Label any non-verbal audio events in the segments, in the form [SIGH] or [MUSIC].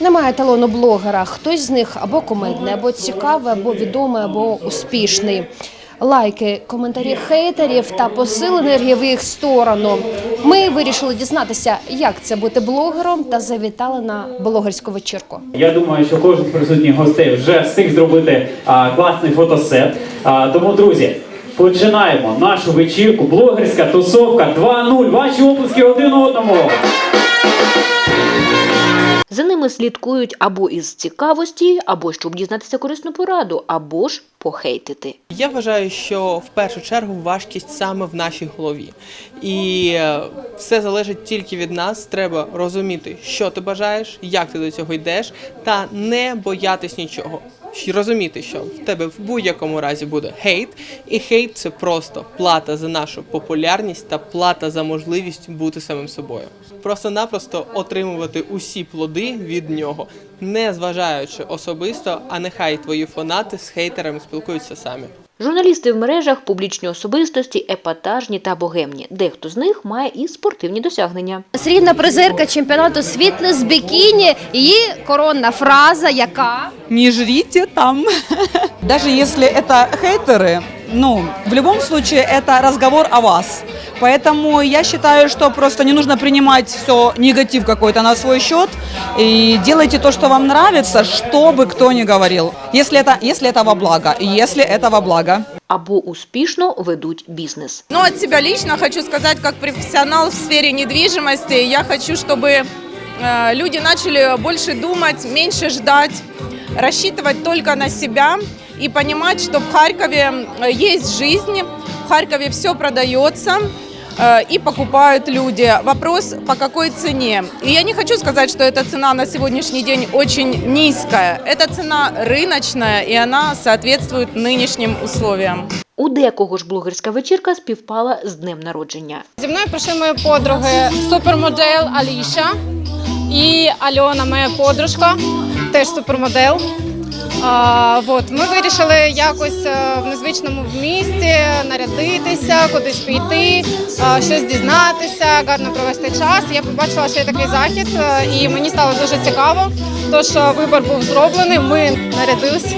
Немає талону блогера. Хтось з них або комедний, або цікавий, або відомий, або успішний. Лайки, коментарі хейтерів та посил енергії в їх сторону. Ми вирішили дізнатися, як це бути блогером, та завітали на блогерську вечірку. Я думаю, що кожен з присутніх гостей вже встиг зробити а, класний фотосет. А, тому, друзі, починаємо нашу вечірку. Блогерська тусовка 2.0. Ваші оплески один одному. За ними слідкують або із цікавості, або щоб дізнатися корисну пораду, або ж похейтити. Я вважаю, що в першу чергу важкість саме в нашій голові. І е, все залежить тільки від нас. Треба розуміти, що ти бажаєш, як ти до цього йдеш, та не боятись нічого. Розуміти, що в тебе в будь-якому разі буде хейт, і хейт це просто плата за нашу популярність та плата за можливість бути самим собою. Просто-напросто отримувати усі плоди від нього, не зважаючи особисто, а нехай твої фанати з хейтерами спілкуються самі. Журналісти в мережах, публічні особистості, епатажні та богемні. Дехто з них має і спортивні досягнення. Срібна призерка чемпіонату світу з бікіні. Її коронна фраза, яка не жрите там. навіть якщо це хейтеры, ну, в любом случае это разговор о вас. Поэтому я считаю, что просто не нужно принимать все негатив какой-то на свой счет и делайте то, что вам нравится, что бы кто ни говорил. Если это, если это во благо, если это во благо. Або успішно ведуть бізнес. Ну, от себя лично хочу сказать, как профессионал в сфере недвижимости, я хочу, чтобы э, люди начали больше думать, меньше ждать, рассчитывать только на себя и понимать, что в Харькове э, есть жизнь, в Харькове все продается э, и покупают люди. Вопрос, по какой цене. И я не хочу сказать, что эта цена на сегодняшний день очень низкая. Эта цена рыночная, и она соответствует нынешним условиям. У декого ж блогерська вечірка співпала з днем народження. Зі мною прийшли мої подруги супермодель Аліша і Альона, моя подружка, теж супермодель. А, от, ми вирішили якось е, в незвичному місті нарядитися, кудись піти, а, щось дізнатися, гарно провести час. Я побачила, що є такий захід, е, і мені стало дуже цікаво. Тож е, вибір був зроблений. Ми нарядились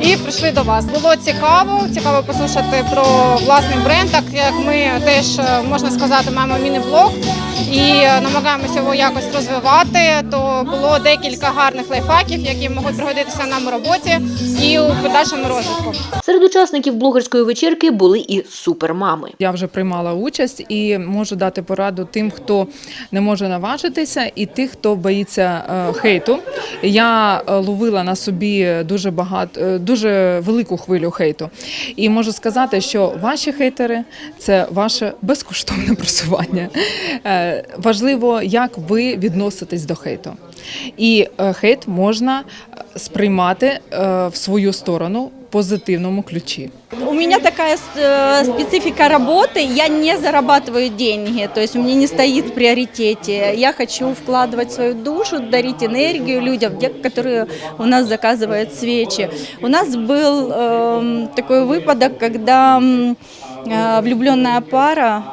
і прийшли до вас. Було цікаво, цікаво послухати про власний бренд, так як ми теж е, можна сказати, маємо міні-блог і е, намагаємося його якось розвивати. То було декілька гарних лайфхаків, які можуть пригодитися нам у роботі і у подальшому розвитку. Серед учасників блогерської вечірки були і супермами. Я вже приймала участь і можу дати пораду тим, хто не може наважитися, і тих, хто боїться е, хейту. Я е, ловила на собі дуже багато, дуже велику хвилю хейту. І можу сказати, що ваші хейтери це ваше безкоштовне просування Е, Важливо, як ви відноситесь до хейту. І е, хейт можна е, сприймати е, в свою сторону в позитивному ключі. У меня такая э, специфика работы, я не зарабатываю деньги, то есть у меня не стоит в приоритете. Я хочу вкладывать свою душу, дарить энергию людям, те, которые у нас заказывают свечи. У нас был эм, такой выпадок, когда м, э, влюбленная пара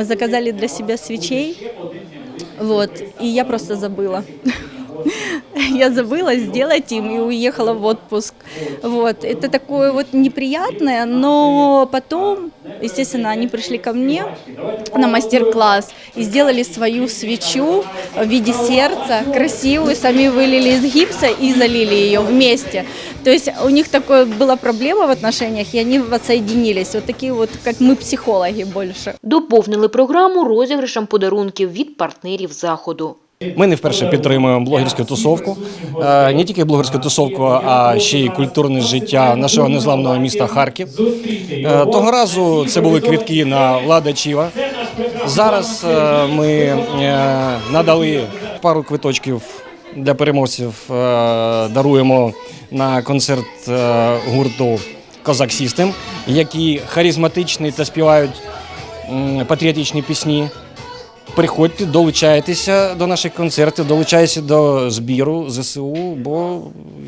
заказали для себя свечей, вот, и я просто забыла. [LAUGHS] Я забыла сделать им и уехала в отпуск. Вот. Это такое вот неприятное, но потом, естественно, они пришли ко мне на мастер-класс и сделали свою свечу в виде сердца, красивую, сами вылили из гипса и залили ее вместе. То есть у них такое была проблема в отношениях, и они воссоединились. Вот такие вот, как мы психологи больше. Доповнили програму розіграшем подарунків від партнерів заходу. Ми не вперше підтримуємо блогерську тусовку, Е, не тільки блогерську тусовку, а ще й культурне життя нашого незламного міста Харків. Е, Того разу це були квітки на Лада Чіва. Зараз е, ми надали пару квиточків для переможців. Даруємо на концерт гурту Козак Сістем, які харизматичні та співають патріотичні пісні. Приходьте, долучайтеся до наших концертів, долучайтеся до збіру ЗСУ, бо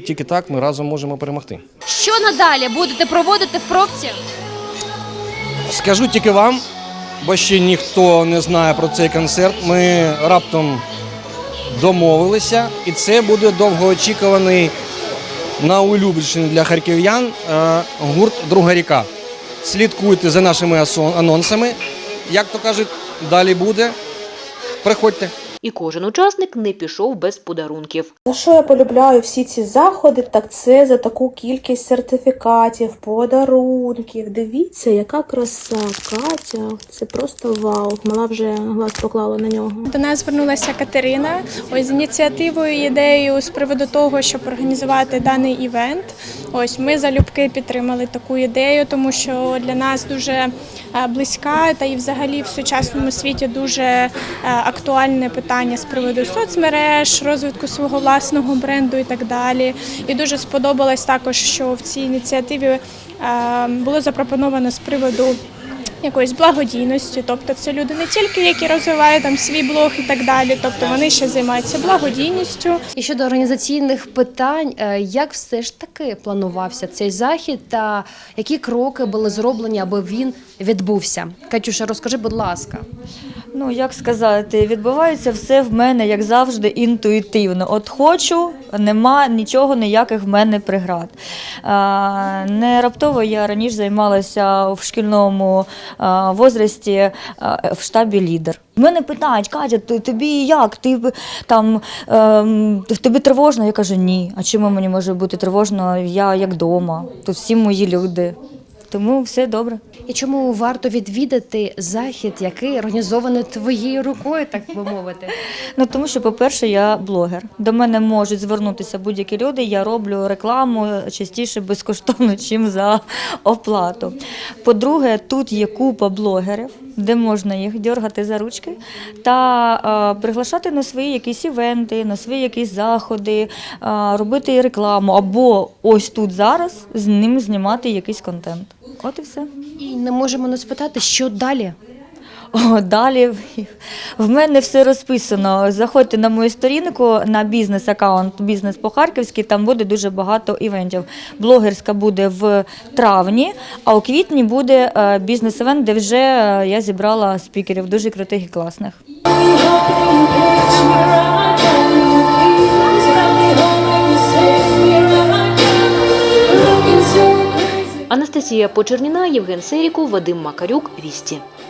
тільки так ми разом можемо перемогти. що надалі будете проводити в пробці? Скажу тільки вам, бо ще ніхто не знає про цей концерт. Ми раптом домовилися, і це буде довгоочікуваний на улюблений для харків'ян е, гурт Друга ріка. Слідкуйте за нашими анонсами. Як то кажуть, далі буде. Приходьте. І кожен учасник не пішов без подарунків. За що я полюбляю всі ці заходи, так це за таку кількість сертифікатів, подарунків. Дивіться, яка краса, Катя. Це просто вау. Мала вже глаз поклала на нього. До нас звернулася Катерина ось з ініціативою, і ідеєю з приводу того, щоб організувати даний івент. Ось ми залюбки підтримали таку ідею, тому що для нас дуже е, близька та і взагалі в сучасному світі дуже е, актуальне питання з приводу соцмереж, розвитку свого власного бренду і так далі. І дуже сподобалось також, що в цій ініціативі е, було запропоновано з приводу якоїсь благодійності, тобто це люди не тільки які розвивають там свій блог і так далі, тобто вони ще займаються благодійністю. І щодо організаційних питань, е, як все ж таки планувався цей захід та які кроки були зроблені, аби він відбувся? Катюша, розкажи, будь ласка. Ну, як сказати, відбувається все в мене, як завжди, інтуїтивно. От хочу, нема нічого, ніяких в мене преград. Не раптово я раніше займалася в шкільному возрасті в штабі лідер. Мене питають, Катя, тобі як? Ти там ем, тобі тривожно? Я кажу, ні. А чому мені може бути тривожно? Я як вдома, тут всі мої люди. Тому все добре. І чому варто відвідати захід, який організований твоєю рукою, так би мовити? [LAUGHS] Ну тому що, по-перше, я блогер. До мене можуть звернутися будь-які люди. Я роблю рекламу частіше безкоштовно, [LAUGHS] чим за оплату. По-друге, тут є купа блогерів, де можна їх дергати за ручки та е, приглашати на свої якісь івенти, на свої якісь заходи, е, робити рекламу або ось тут зараз з ним знімати якийсь контент. От і все. І не можемо не спитати, що далі. О, далі в- мене все розписано. Заходьте на мою сторінку на бізнес-аккаунт Бізнес по-харківськи, там буде дуже багато івентів. Блогерська буде в травні, а у квітні буде е, бізнес-івент, де вже е, я зібрала спікерів дуже крутих і класних. Анастасія Почерніна, Євген Серіков, Вадим Макарюк, Вісті.